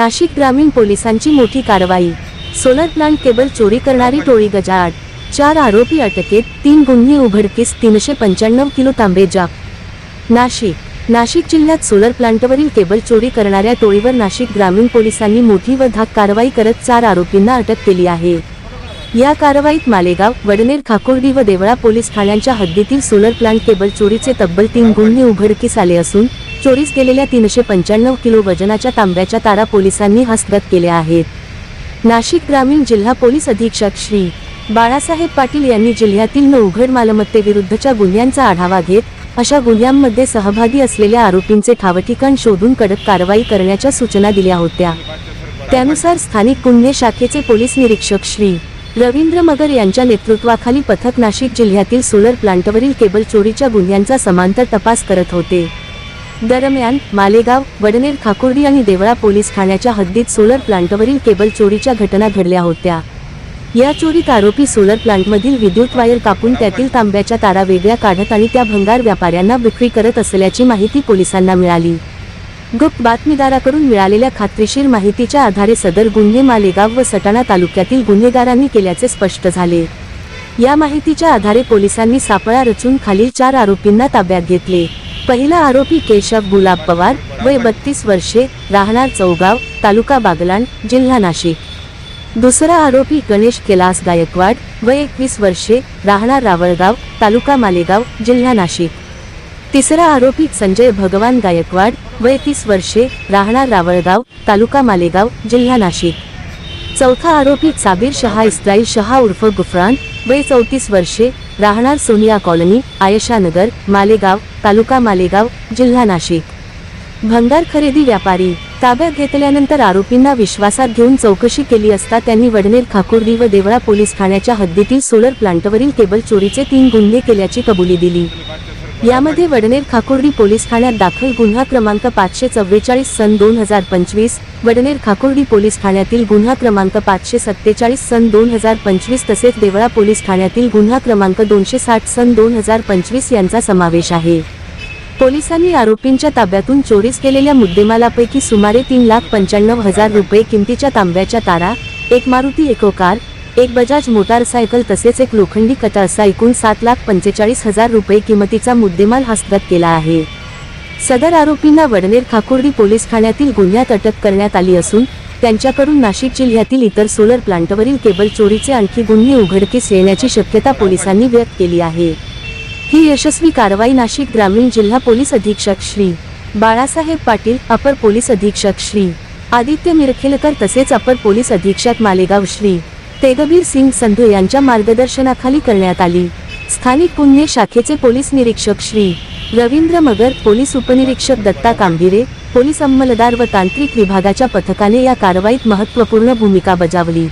नाशिक ग्रामीण पोलिसांची मोठी कारवाई. सोलर प्लांट केबल चोरी करणारी टोळी गजाआड. चार आरोपी अटकेत तीन गुन्हे उघडकीस तीनशे पंच्याण्णव किलो तांबे जाप नाशिक नाशिक जिल्ह्यात सोलर प्लांटवरील केबल चोरी करणाऱ्या टोळीवर नाशिक ग्रामीण पोलिसांनी मोठी व धाक कारवाई करत चार आरोपींना अटक केली आहे. या कारवाईत मालेगाव वडनेर खाकुर्डी व देवळा पोलीस ठाण्यांच्या हद्दीतील सोलर प्लांट केबल चोरीचे तब्बल तीन गुन्हे उघडकीस आले असून चोरीस गेलेल्या तीनशे पंच्याण्णव किलो वजनाच्या तांब्याच्या तारा पोलिसांनी हस्तगत केल्या आहेत. नाशिक ग्रामीण जिल्हा पोलीस अधीक्षक श्री बाळासाहेब पाटील यांनी जिल्ह्यातील न उघड मालमत्तेविरुद्धच्या गुन्ह्यांचा आढावा घेत अशा गुन्ह्यांमध्ये सहभागी असलेल्या आरोपींचे ठावठिकाण शोधून कडक कारवाई करण्याच्या सूचना दिल्या होत्या. त्यानुसार स्थानिक गुन्हे शाखेचे पोलीस निरीक्षक श्री रवींद्र मगर यांच्या नेतृत्वाखाली पथक नाशिक जिल्ह्यातील सोलर प्लांटवरील केबल चोरीच्या गुन्ह्यांचा समांतर तपास करत होते. दरम्यान मालेगाव वडनेर खाकुर्डी आणि देवळा पोलीस ठाण्याच्या हद्दीत सोलर प्लांटवरील केबल चोरीच्या घटना घडल्या होत्या. या चोरीत आरोपी सोलर प्लांटमधील विद्युत वायर कापून त्यातील तांब्याच्या तारा वेगळ्या काढत आणि त्या भंगार व्यापाऱ्यांना विक्री करत असल्याची माहिती पोलिसांना मिळाली. गुप्त बातमीदाराकडून मिळालेल्या खात्रीशीर माहितीच्या आधारे सदर गुन्हे मालेगाव व सटाणा तालुक्यातील गुन्हेगारांनी केल्याचे स्पष्ट झाले. या माहितीच्या आधारे पोलिसांनी सापळा रचून खालील चार आरोपींना ताब्यात घेतले. पहिला आरोपी केशव गुलाब पवार वय बत्तीस वर्षे राहणार चौगाव तालुका बागलाण जिल्हा नाशिक. दुसरा आरोपी गणेश कैलास गायकवाड वय एकवीस वर्षे राहणार रावळगाव तालुका मालेगाव जिल्हा नाशिक. तिसरा आरोपी संजय भगवान गायकवाड वय तीस वर्षे राहणार रावळगाव तालुका मालेगाव जिल्हा नाशिक. चौथा आरोपी साबीर शहा इस्राईल शहा उर्फ गुफरान वय चौतीस वर्षे राहणार सोनिया कॉलनी आयशानगर मालेगाव तालुका मालेगाव जिल्हा नाशिक. भंगार खरेदी व्यापारी ताब्यात घेतल्यानंतर आरोपींना विश्वासात घेऊन चौकशी केली असता त्यांनी वडनेर खाकुर्डी व देवळा पोलीस ठाण्याच्या हद्दीतील सोलर प्लांटवरील केबल चोरीचे तीन गुन्हे केल्याची कबुली दिली. यामध्ये वडनेर खाकुर्डी पोलीस ठाण्यात दाखल गुन्हा क्रमांक पाचशे चव्वेचाळीस सन दोन हजार पंचवीस वडनेर खाकुर्डी पोलीस ठाण्यातील गुन्हा क्रमांक पाचशे सत्तेचाळीस सन दोन हजार पंचवीस तसेच देवळा पोलीस ठाण्यातील गुन्हा क्रमांक दोनशे साठ सन दोन हजार पंचवीस यांचा समावेश आहे. पोलिसांनी आरोपींच्या ताब्यातून चोरीस केलेल्या मुद्देमालापैकी सुमारे तीन लाख पंच्याण्णव हजार रुपये किमतीच्या तांब्याच्या तारा एक मारुती इको कार एक बजाज मोटारसायकल तसेच एक लोखंडी कटा असा एकूण सात लाख पंचेचाळीस हजार रुपये किमतीचा मुद्देमाल हस्तगत केला आहे. सदर आरोपींना वडनेर खाकुर्डी पोलीस ठाण्यातील गुन्ह्यात अटक करण्यात आली असून त्यांच्याकडून नाशिक जिल्ह्यातील इतर सोलर प्लांटवरील केबल चोरीचे आणखी गुन्हे उघडकीस येण्याची शक्यता पोलिसांनी व्यक्त केली आहे. ही यशस्वी कारवाई नाशिक ग्रामीण जिल्हा पोलीस अधीक्षक श्री बाळासाहेब पाटील अपर पोलीस अधीक्षक श्री आदित्य मिरखेलकर तसेच अपर पोलीस अधीक्षक मालेगाव श्री तेगबीर सिंग संधू यांच्या मार्गदर्शनाखाली करण्यात आली. स्थानिक गुन्हे शाखेचे पोलीस निरीक्षक श्री रवींद्र मगर पोलीस उपनिरीक्षक दत्ता कांभिरे पोलीस अंमलदार व तांत्रिक विभागाच्या पथकाने या कारवाईत महत्त्वपूर्ण भूमिका बजावली.